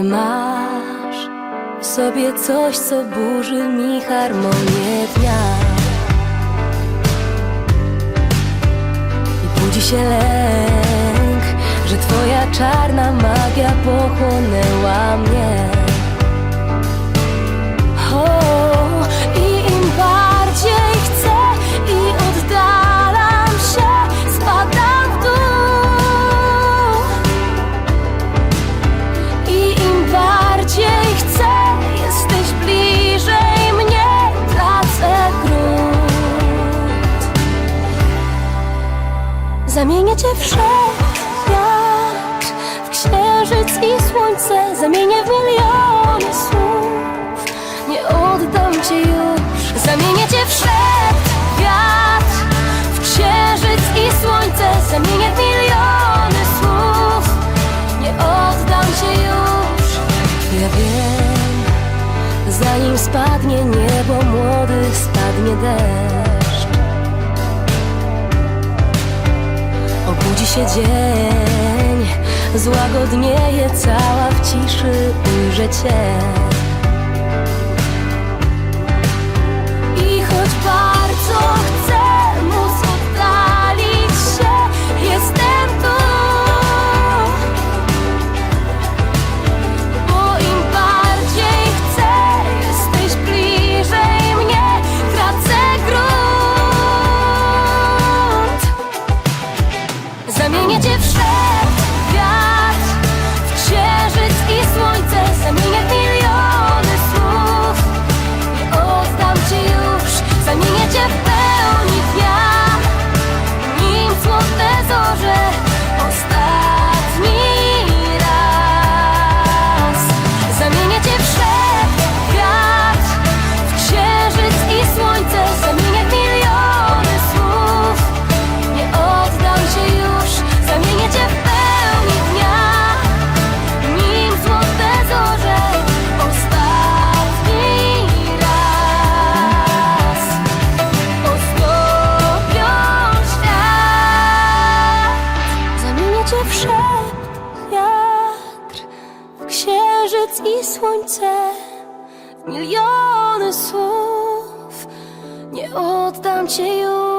Ty masz w sobie coś, co burzy mi harmonię dnia. I budzi się lęk, że Twoja czarna magia pochłonęła mnie. Zamienię cię w wszechświat, w księżyc i słońce, zamienię w miliony słów. Nie oddam cię już, zamienię cię w wszechświat, w księżyc i słońce, zamienię w miliony słów. Nie oddam cię już, ja wiem, zanim spadnie niebo, młody spadnie deszcz. Się dzień, złagodnieje cała w ciszy, ujrzę. Księżyc i słońce, miliony słów. Nie oddam cię już.